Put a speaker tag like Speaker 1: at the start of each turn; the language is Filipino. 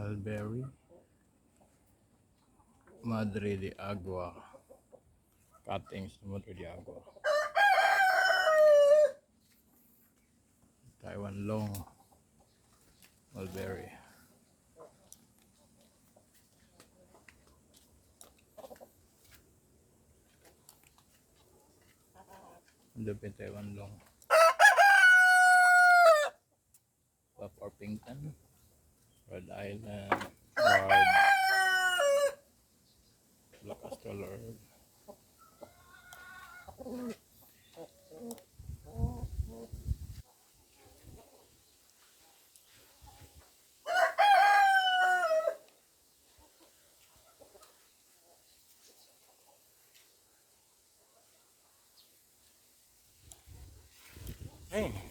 Speaker 1: Mulberry. Madre de Agua. Cuttings Madre de Agua. Taiwan Long. Mulberry. Yung Taiwan Long. Puff Orpington. Lord Island, Lord Black Astro Hey.